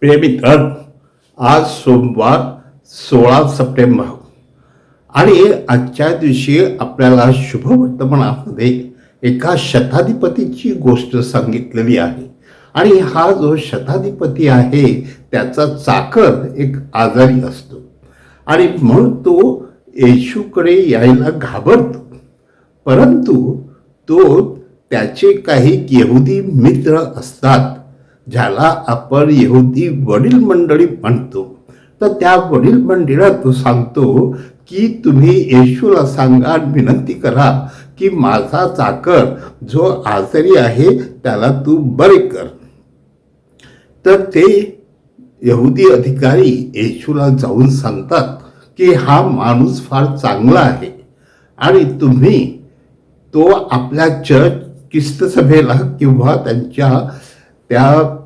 प्रिय मित्र आज सोमवार सोळा सप्टेंबर. आणि आजच्या दिवशी आपल्याला शुभवर्तमानामध्ये एका शताधिपतीची गोष्ट सांगितलेली आहे. आणि हा जो शताधिपती आहे त्याचा चाकर एक आजारी असतो. आणि म्हणून तो येशूकडे यायला घाबरतो. परंतु तो त्याचे काही यहुदी मित्र असतात ज्याला आपण यहुदी वडील मंडळी म्हणतो तर त्या वडील मंडळीला तो सांगतो की तुम्ही येशूला सांगा विनंती करा की माझा चाकर जो आजारी आहे त्याला तू बरे कर. तर ते यहुदी अधिकारी येशूला जाऊन सांगतात की हा माणूस फार चांगला आहे आणि तुम्ही तो आपल्या चर्च किस्त सभेला किंवा त्यांच्या त्या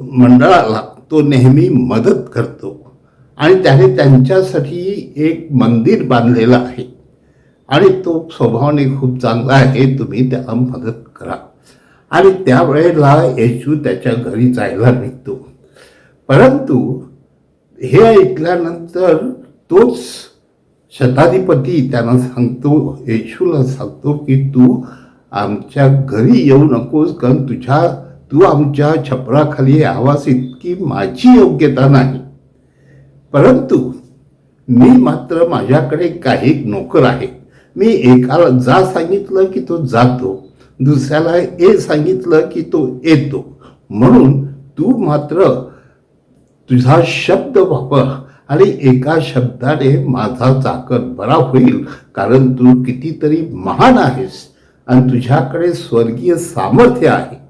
मंडळाला तो नेहमी मदत करतो. आणि त्याने त्यांच्यासाठी एक मंदिर बांधलेलं आहे. आणि तो स्वभावाने खूप चांगला आहे तुम्ही त्याला मदत करा. आणि त्यावेळेला येशू त्याच्या घरी जायला निघतो. परंतु हे ऐकल्यानंतर तोच शताधिपती त्यांना सांगतो येशूला सांगतो की तू आमच्या घरी येऊ नकोस कारण तुझ्या तू आमच्या छपराखाली यावास इतकी माझी योग्यता नाही. परंतु मी मात्र माझ्याकडे काही नोकर आहे. मी एकाला जा सांगितलं की तो जातो. दुसऱ्याला ए सांगितलं की तो येतो. म्हणून तू मात्र तुझा शब्द वापर आणि एका शब्दाने माझा चाकर बरा होईल कारण तू कितीतरी महान आहेस. आणि तुझ्याकडे स्वर्गीय सामर्थ्य आहे.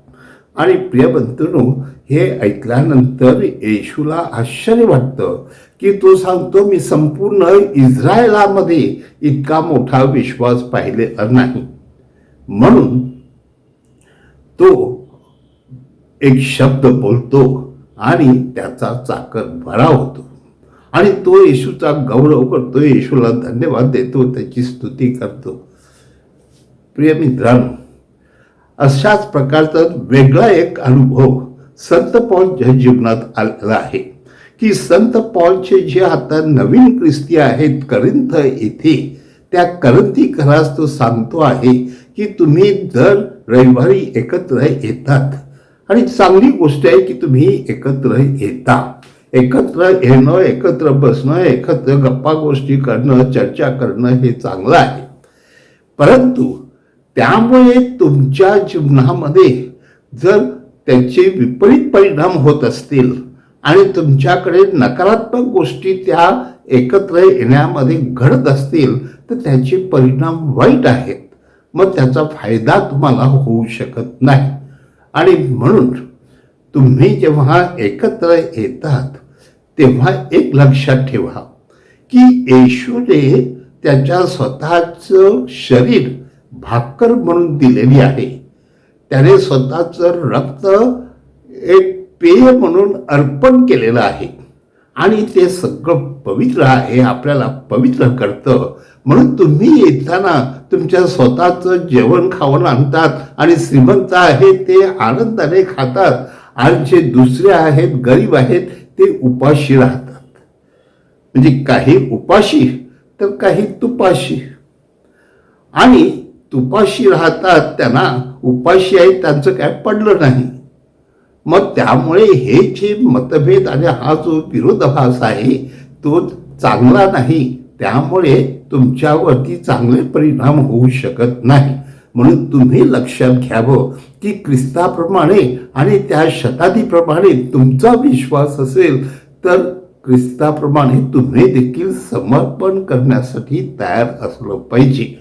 आणि प्रियबंधूंनो हे ऐकल्यानंतर येशूला आश्चर्य वाटतं की तो सांगतो मी संपूर्ण इस्रायलामध्ये इतका मोठा विश्वास पाहिलेला नाही. म्हणून तो एक शब्द बोलतो आणि त्याचा चाकर बरा होतो. आणि तो येशूचा गौरव करतो येशूला धन्यवाद देतो त्याची स्तुती करतो. प्रिय मित्रांनो अशाच प्रकारचा वेगळा एक अनुभव संत पॉलच्या जीवनात आलेला आहे की संत पॉलचे जे आता नवीन ख्रिस्ती आहेत करिंथ येथे त्या करंती घरास तो सांगतो आहे की तुम्ही दर रविवारी एकत्र येतात आणि चांगली गोष्ट आहे की तुम्ही एकत्र येता. एकत्र येणं एकत्र बसणं एकत्र गप्पा गोष्टी करणं चर्चा करणं हे चांगलं आहे. परंतु त्यामुळे तुमच्या जीवनामध्ये जर त्याचे विपरीत परिणाम होत असतील आणि तुमच्याकडे नकारात्मक गोष्टी त्या एकत्र येण्यामध्ये घडत असतील तर त्याचे परिणाम वाईट आहेत. मग त्याचा फायदा तुम्हाला होऊ शकत नाही. आणि म्हणून तुम्ही जेव्हा एकत्र येतात तेव्हा एक लक्षात ठेवा की येशूने त्याच्या स्वतःचं शरीर भाकर म्हणून दिलेली आहे. त्याने स्वतःचं रक्त एक पेय म्हणून अर्पण केलेलं आहे. आणि ते सगळं पवित्र आहे आपल्याला पवित्र करतं. म्हणून तुम्ही येताना तुमच्या स्वतःचं जेवण खावण आणतात आणि श्रीमंत आहे ते आनंदाने खातात. आणि जे दुसरे आहेत गरीब आहेत ते उपाशी राहतात. म्हणजे काही उपाशी तर काही तुपाशी. आणि उपाशी राहतात त्यांना उपाशी आहेत त्यांचं काय पडलं नाही. मग त्यामुळे हे जे मतभेद आणि हा जो विरोधाभास आहे तो चांगला नाही. त्यामुळे तुमच्यावरती चांगले परिणाम होऊ शकत नाही. म्हणून तुम्ही लक्षात घ्यावं की ख्रिस्ताप्रमाणे आणि त्या शताधीप्रमाणे तुमचा विश्वास असेल तर ख्रिस्ताप्रमाणे तुम्ही देखील समर्पण करण्यासाठी तयार असलं पाहिजे.